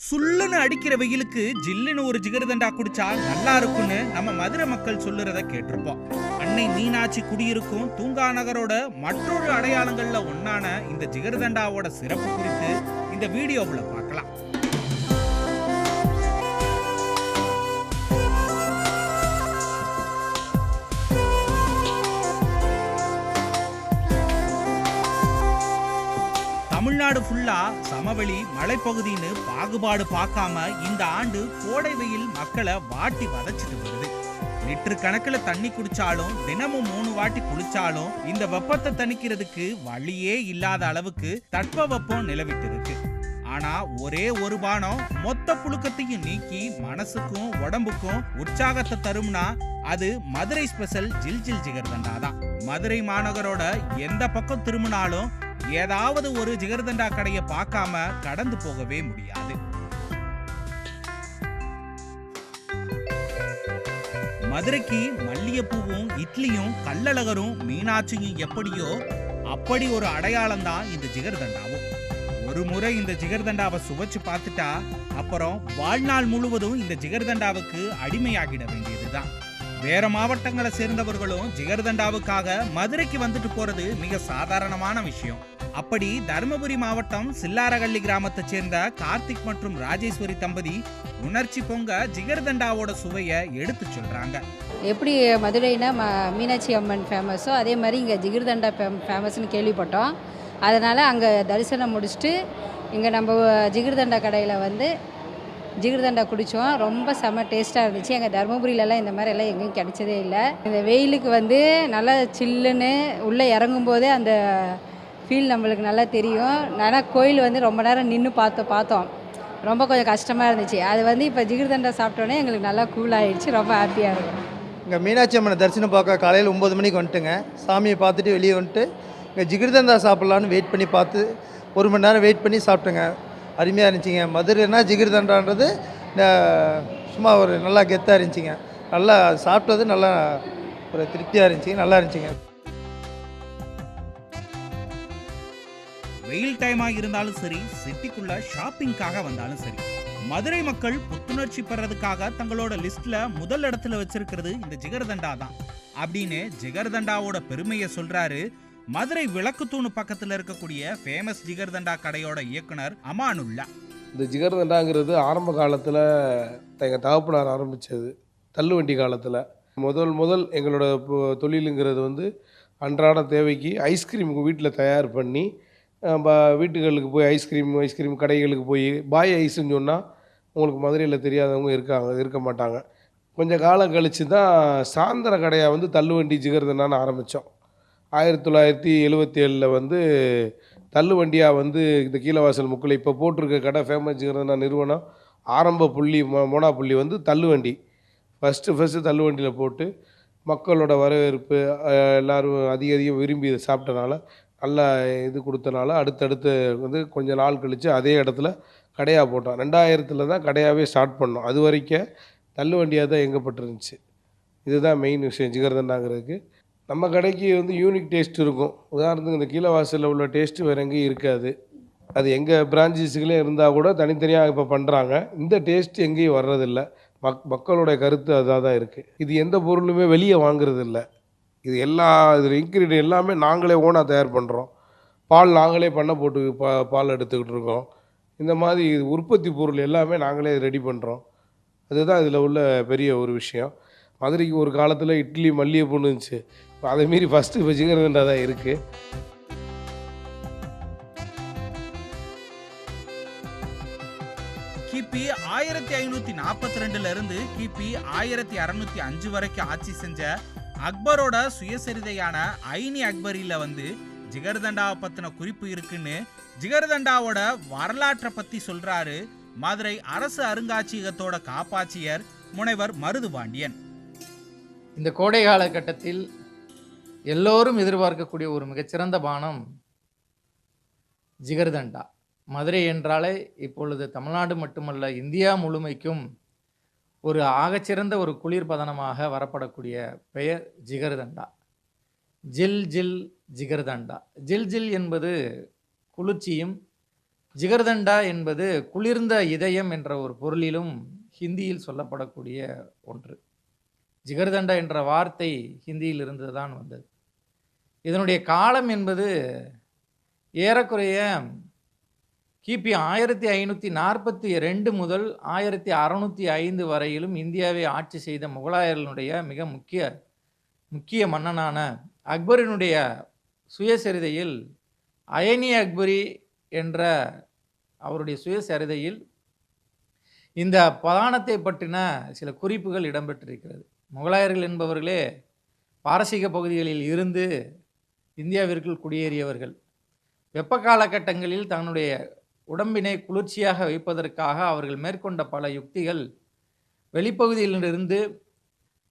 சுள்ளுன்னு அடிக்கிற வெயிலுக்கு ஜில்லுன்னு ஒரு ஜிகர்தண்டா குடிச்சா நல்லா இருக்கும்னு நம்ம மதுரை மக்கள் சொல்லுறத கேட்டிருப்போம். அன்னை மீனாட்சி குடியிருக்கும் தூங்கா நகரோட மற்றொரு அடையாளங்கள்ல ஒன்னான இந்த ஜிகர்தண்டாவோட சிறப்பு குறித்து இந்த வீடியோவுல தமிழ்நாடு ஃபுல்லா சமவெளி மலைப்பகுதின்னு பாகுபாடு பார்க்காம இந்த ஆண்டு கோடை வெயில் மக்களை வாட்டி வதச்சிட்டு வருது. லிட்டர் கணக்கில் தண்ணி குடிச்சாலும் தினமும் மூணு வாட்டி குளிச்சாலும் இந்த வெப்பத்தை தணிக்கிறதுக்கு வழியே இல்லாத அளவுக்கு தட்பவெப்பம் நிலவிட்டு இருக்கு. ஆனா ஒரே ஒரு பானம் மொத்த புழுக்கத்தையும் நீக்கி மனசுக்கும் உடம்புக்கும் உற்சாகத்தை தரும்னா அது மதுரை ஸ்பெஷல் ஜில் ஜில் ஜிகர்தண்டா தான். மதுரை மாநகரோட எந்த பக்கம் திரும்பினாலும் ஏதாவது ஒரு ஜிகர்தண்டா கடையை பார்க்காம கடந்து போகவே முடியாது. மதுரைக்கு மல்லிகைப்பூவும் இட்லியும் கள்ளழகரும் மீனாட்சியும் எப்படியோ அப்படி ஒரு அடையாளம் தான் இந்த ஜிகர்தண்டாவும். ஒரு முறை இந்த ஜிகர்தண்டாவை சுவைச்சு பார்த்துட்டா அப்புறம் வாழ்நாள் முழுவதும் இந்த ஜிகர்தண்டாவுக்கு அடிமையாகிட வேண்டியதுதான். வேற மாவட்டங்களை சேர்ந்தவர்களும் ஜிகர்தண்டாவுக்காக மதுரைக்கு வந்துட்டு போறது மிக சாதாரணமான விஷயம். அப்படி தருமபுரி மாவட்டம் சில்லாரகள்ளி கிராமத்தைச் சேர்ந்த கார்த்திக் மற்றும் ராஜேஸ்வரி தம்பதி உணர்ச்சி பொங்க ஜிகர்தண்டாவோட சுவையை எடுத்து சொல்றாங்க. எப்படி மதுரைனா ம மீனாட்சி அம்மன் ஃபேமஸோ அதே மாதிரி இங்கே ஜிகிர்தண்டா ஃபேம் ஃபேமஸ்னு கேள்விப்பட்டோம். அதனால் அங்கே தரிசனம் முடிச்சுட்டு இங்கே நம்ம ஜிகிர்தண்டா கடையில் வந்து ஜிகிர்தண்டா குடித்தோம் ரொம்ப செம்ம டேஸ்ட்டாக இருந்துச்சு. எங்கள் தருமபுரியிலலாம் இந்த மாதிரி எல்லாம் எங்கேயும் கிடைச்சதே இல்லை. இந்த வெயிலுக்கு வந்து நல்லா சில்லுன்னு உள்ளே இறங்கும்போதே அந்த ஃபீல் நம்மளுக்கு நல்லா தெரியும். ஆனால் கோயில் வந்து ரொம்ப நேரம் நின்று பார்த்தோம் பார்த்தோம். ரொம்ப கொஞ்சம் கஷ்டமாக இருந்துச்சு. அது வந்து இப்போ ஜிகிர்தண்டா சாப்பிட்டோன்னே எங்களுக்கு நல்லா கூல் ஆகிடுச்சு ரொம்ப ஹாப்பியாக இருக்கும். இங்கே மீனாட்சி அம்மனை தரிசனம் பார்க்க காலையில் ஒம்பது மணிக்கு வந்துட்டுங்க. சாமியை பார்த்துட்டு வெளியே வந்துட்டு இங்கே ஜிகிர்தண்டா சாப்பிட்லான்னு வெயிட் பண்ணி பார்த்து ஒரு மணி நேரம் வெயிட் பண்ணி சாப்பிட்டேங்க. அருமையாக இருந்துச்சுங்க. மதுரைனா ஜிகிர்தண்டான்றது இந்த- சும்மா ஒரு நல்லா கெத்தாக இருந்துச்சுங்க. நல்லா சாப்பிட்டது நல்லா ஒரு திருப்தியாக இருந்துச்சுங்க. நல்லா இருந்துச்சுங்க. வெயில் டைமாக இருந்தாலும் சரி சிட்டிக்குள்ள ஷாப்பிங்காக வந்தாலும் சரி மதுரை மக்கள் புத்துணர்ச்சி பெறதுக்காக தங்களோட லிஸ்ட்ல முதல் இடத்துல வச்சிருக்கிறது இந்த ஜிகர்தண்டா தான். அப்படின்னு ஜிகர்தண்டாவோட பெருமையை சொல்றாரு மதுரை விளக்குத்தூணு பக்கத்துல இருக்கக்கூடிய ஃபேமஸ் ஜிகர்தண்டா கடையோட இயக்குனர் அமானுல்லா. இந்த ஜிகர்தண்டாங்கிறது ஆரம்ப காலத்தில் எங்கள் தகப்பனார் ஆரம்பித்தது தள்ளுவண்டி காலத்தில். முதல் முதல் எங்களோட தொழிலுங்கிறது வந்து அன்றாட தேவைக்கு ஐஸ்கிரீம் வீட்டில் தயார் பண்ணி வீட்டுகளுக்கு போய் ஐஸ்கிரீம் ஐஸ்கிரீம் கடைகளுக்கு போய் பாய் ஐஸுன்னு சொன்னால் உங்களுக்கு மதுரையில் தெரியாதவங்க இருக்காங்க இருக்க மாட்டாங்க. கொஞ்சம் காலம் கழித்து தான் சாயந்தர கடையாக வந்து தள்ளுவண்டி ஜிகர்தனான்னு ஆரம்பித்தோம் ஆயிரத்தி தொள்ளாயிரத்தி எழுபத்தேழில் ஏழில் வந்து தள்ளுவண்டியாக வந்து இந்த கீழவாசல் முக்கில் இப்போ போட்டிருக்க கடை ஃபேமஸ் ஜிகர்தனா நிறுவனம் ஆரம்ப புள்ளி மோனா புள்ளி வந்து தள்ளுவண்டி. ஃபஸ்ட்டு ஃபஸ்ட்டு தள்ளுவண்டியில் போட்டு மக்களோட வரவேற்பு எல்லோரும் எல்லாரும் அதிக அதிகம் விரும்பி இதை சாப்பிட்டனால நல்ல இது கொடுத்தனால அடுத்தடுத்து வந்து கொஞ்சம் நாள் கழித்து அதே இடத்துல கடையாக போட்டோம். ரெண்டாயிரத்தில் தான் கடையாகவே ஸ்டார்ட் பண்ணோம். அது வரைக்கும் தள்ளுவண்டியாக தான் எங்கப்பட்டிருந்துச்சு இதுதான் மெயின் விஷயம் ஜிகர்தண்டாங்கிறதுக்கு. நம்ம கடைக்கு வந்து யூனிக் டேஸ்ட் இருக்கும். உதாரணத்துக்கு இந்த கீழவாசலில் உள்ள டேஸ்ட்டு வேறு எங்கேயும் இருக்காது. அது எங்கள் பிரான்ச்சஸுகளே இருந்தால் கூட தனித்தனியாக இப்போ பண்ணுறாங்க இந்த டேஸ்ட் எங்கேயும் வர்றதில்ல. மக் மக்களுடைய கருத்து அதாக தான் இருக்குது இது எந்த பொருளுமே வெளியே வாங்குறதில்லை. இது எல்லா இதில் இன்க்ரீடியன் எல்லாமே நாங்களே ஓனாக தயார் பண்ணுறோம் பால் நாங்களே பண்ண போட்டு பா பால் எடுத்துக்கிட்டு இருக்கோம். இந்த மாதிரி இது உற்பத்தி பொருள் எல்லாமே நாங்களே ரெடி பண்ணுறோம் அதுதான் இதில் உள்ள பெரிய ஒரு விஷயம். மதுரைக்கு ஒரு காலத்தில் இட்லி மல்லிகைப்பூன்னு இருந்துச்சு. இப்போ அதை மீறி ஃபஸ்ட்டு இப்போ ஜிகர்தண்டா தான் இருக்குது கிபி ஆயிரத்தி ஐநூற்றி நாற்பத்தி ரெண்டுலேருந்து கிபி ஆயிரத்தி அறநூற்றி அஞ்சு வரைக்கும் ஆட்சி செஞ்ச அக்பரோட சுயசரிதையான ஐனி அக்பரியில் வந்து ஜிகர்தண்டாவை பற்றின குறிப்பு இருக்குன்னு ஜிகர்தண்டாவோட வரலாற்றை பற்றி சொல்கிறாரு மதுரை அரசு அருங்காட்சியகத்தோட காப்பாட்சியர் முனைவர் மருதுபாண்டியன். இந்த கோடை காலகட்டத்தில் எல்லோரும் எதிர்பார்க்கக்கூடிய ஒரு மிகச்சிறந்த பானம் ஜிகர்தண்டா. மதுரை என்றாலே இப்பொழுது தமிழ்நாடு மட்டுமல்ல இந்தியா முழுமைக்கும் ஒரு ஆகச்சிறந்த ஒரு குளிர்பதனமாக வரப்படக்கூடிய பெயர் ஜிகர்தண்டா. ஜில் ஜில் ஜிகர்தண்டா. ஜில் ஜில் என்பது குளிர்ச்சியும் ஜிகர்தண்டா என்பது குளிர்ந்த இதயம் என்ற ஒரு பொருளிலும் ஹிந்தியில் சொல்லப்படக்கூடிய ஒன்று. ஜிகர்தண்டா என்ற வார்த்தை ஹிந்தியில் இருந்து தான் வந்தது. இதனுடைய காலம் என்பது ஏறக்குறைய கிபி ஆயிரத்தி ஐநூற்றி நாற்பத்தி ரெண்டு முதல் ஆயிரத்தி அறநூற்றி ஐந்து வரையிலும் இந்தியாவை ஆட்சி செய்த முகலாயர்களுடைய மிக முக்கிய முக்கிய மன்னனான அக்பரினுடைய சுயசரிதையில் அயனி அக்பரி என்ற அவருடைய சுயசரிதையில் இந்த பதானத்தை பற்றின சில குறிப்புகள் இடம்பெற்றிருக்கிறது. முகலாயர்கள் என்பவர்களே பாரசீக பகுதிகளில் இருந்து இந்தியாவிற்குள் குடியேறியவர்கள். வெப்ப காலகட்டங்களில் தன்னுடைய உடம்பினை குளிர்ச்சியாக வைப்பதற்காக அவர்கள் மேற்கொண்ட பல யுக்திகள் வெளிப்பகுதியிலிருந்து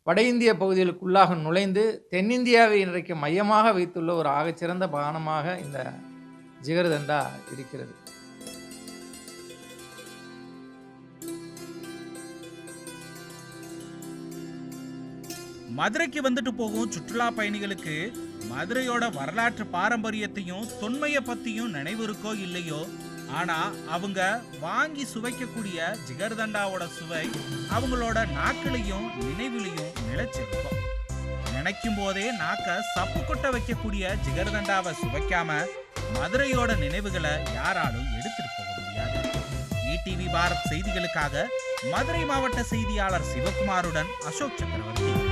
வட இந்திய பகுதிகளுக்குள்ளாக நுழைந்து தென்னிந்தியாவை இன்றைக்கு மையமாக வைத்துள்ள ஒரு ஆகச்சிறந்த பானமாக இந்த ஜிகர்தண்டா இருக்கிறது. மதுரைக்கு வந்துட்டு போகும் சுற்றுலா பயணிகளுக்கு மதுரையோட வரலாற்று பாரம்பரியத்தையும் தொன்மையை பத்தியும் நினைவு இருக்கோ இல்லையோ ஆனா அவங்க வாங்கி சுவைக்கக்கூடிய ஜிகர்தண்டாவோட சுவை அவங்களோட நாக்கிலையும் நினைவிலையும் நிலைச்சிருக்கும். நினைக்கும் போதே நாக்க சப்பு கொட்ட வைக்கக்கூடிய ஜிகர்தண்டாவை சுவைக்காம மதுரையோட நினைவுகளை யாராலும் எடுத்துட்டு போக முடியாது. டிவி பாரத் செய்திகளுக்காக மதுரை மாவட்ட செய்தியாளர் சிவகுமாருடன் அசோக் சக்கரவர்த்தி.